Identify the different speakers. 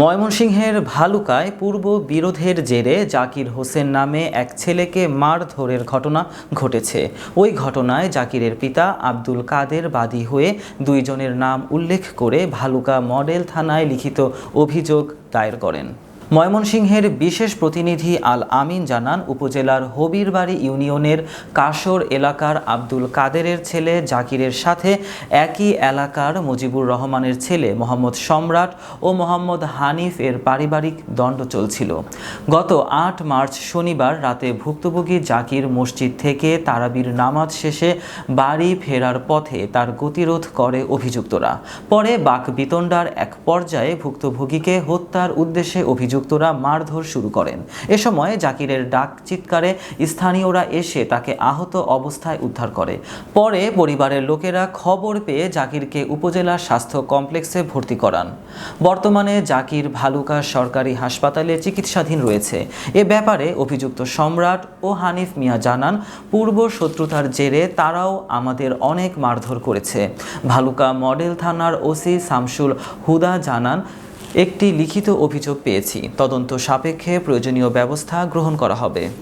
Speaker 1: ময়মনসিংহের ভালুকায় পূর্ব বিরোধের জেরে জাকির হোসেন নামে এক ছেলেকে মারধরের ঘটনা ঘটেছে। ওই ঘটনায় জাকিরের পিতা আব্দুল কাদের বাদী হয়ে দুইজনের নাম উল্লেখ করে ভালুকা মডেল থানায় লিখিত অভিযোগ দায়ের করেন। ময়মনসিংহের বিশেষ প্রতিনিধি আল আমিন জানান, উপজেলার হবিরবাড়ি ইউনিয়নের কাসর এলাকার আব্দুল কাদেরের ছেলে জাকিরের সাথে একই এলাকার মুজিবুর রহমানের ছেলে মোহাম্মদ সম্রাট ও মোহাম্মদ হানিফ এর পারিবারিক দণ্ড চলছিল। গত আট মার্চ শনিবার রাতে ভুক্তভোগী জাকির মসজিদ থেকে তারাবির নামাজ শেষে বাড়ি ফেরার পথে তার গতিরোধ করে অভিযুক্তরা। পরে বাক বিতণ্ডার এক পর্যায়ে ভুক্তভোগীকে হত্যার উদ্দেশ্যে অভিযুক্তরা মারধর শুরু করেন। এ সময় জাকিরের ডাক চিৎকারে স্থানীয়রা এসে তাকে আহত অবস্থায় উদ্ধার করে। পরে পরিবারের লোকেরা খবর পেয়ে জাকিরকে উপজেলা স্বাস্থ্য কমপ্লেক্সে ভর্তি করান। বর্তমানে জাকির ভালুকা সরকারি হাসপাতালে চিকিৎসাধীন রয়েছে। এ ব্যাপারে অভিযুক্ত সম্রাট ও হানিফ মিয়া জানান, পূর্ব শত্রুতার জেরে তারাও আমাদের অনেক মারধর করেছে। ভালুকা মডেল থানার ওসি শামসুল হুদা জানান একটি লিখিত অভিযোগ পেয়েছি। তদন্ত সাপেক্ষে প্রয়োজনীয় ব্যবস্থা গ্রহণ করা হবে।